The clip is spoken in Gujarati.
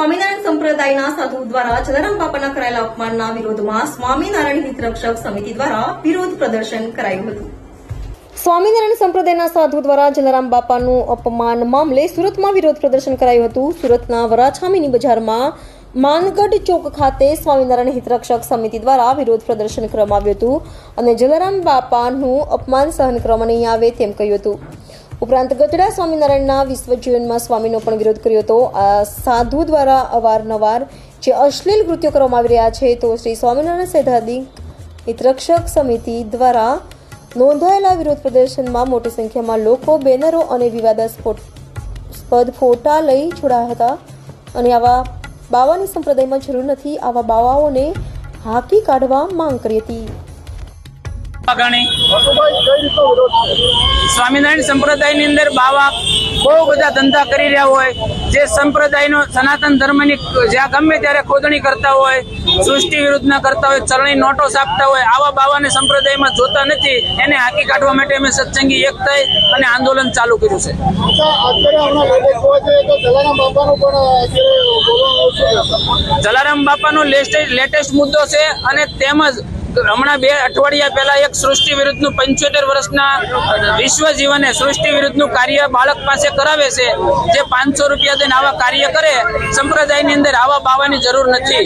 સંપ્રદાયના સાધુ દ્વારા જલારામ બાપાના કરાયેલા અપમાનના વિરોધમાં સ્વામિનારાયણ હિતરક્ષક સમિતિ દ્વારા વિરોધ પ્રદર્શન કરાયું હતું. સ્વામિનારાયણ સંપ્રદાયના સાધુ દ્વારા જલારામ બાપાનું અપમાન મામલે સુરતમાં વિરોધ પ્રદર્શન કરાયું હતું. સુરતના વરાછામીની બજારમાં માનગઢ ચોક ખાતે સ્વામિનારાયણ હિતરક્ષક સમિતિ દ્વારા વિરોધ પ્રદર્શન કરવામાં આવ્યું હતું અને જલારામ બાપાનું અપમાન સહન કરવામાં નહીં આવે તેમ કહ્યું હતું. ઉપરાંત ગઢડા સ્વામિનારાયણના વિશ્વ જીવનમાં સ્વામીનો પણ વિરોધ કર્યો હતો. આ સાધુ દ્વારા અવારનવાર જે અશ્લીલ કૃત્યો કરવામાં આવી રહ્યા છે, તો શ્રી સ્વામિનારાયણ સૈદ્ધાંતિક હિતરક્ષક સમિતિ દ્વારા નોંધાયેલા વિરોધ પ્રદર્શનમાં મોટી સંખ્યામાં લોકો બેનરો અને વિવાદાસ્પદ ફોટા લઈ જોડાયા હતા. અને આવા બાવાની સંપ્રદાયમાં જરૂર નથી, આવા બાવાઓને હાકી કાઢવા માંગ કરી હતી. સ્વામિનારાયણ સંપ્રદાયની અંદર બાવા બહુ બધા ધંધા કરી રહ્યા હોય. જે સંપ્રદાયનો સનાતન ધર્મની જ્યાં ગમે ત્યારે ખોદણી કરતા હોય સૃષ્ટિ વિરુદ્ધના કરતા હોય ચલણી નોટો છાપતા હોય આવા બાવાને સંપ્રદાયમાં જોતા નથી. એને હાકી કાઢવા માટે અમે સત્સંગી એક થઈ અને આંદોલન ચાલુ કર્યું છે. જલારામ બાપાનું લેટેસ્ટ મુદ્દો છે અને તેમજ હમણાં બે અઠવાડિયા પહેલા એક સૃષ્ટિ વિરુદ્ધનું પંચોતેર વર્ષના વિશ્વ જીવને સૃષ્ટિ વિરુદ્ધનું કાર્ય બાળક પાસે કરાવે છે, જે પાંચસો રૂપિયા દઈને આવા કાર્ય કરે, સંપ્રદાયની અંદર આવા બાવાની જરૂર નથી.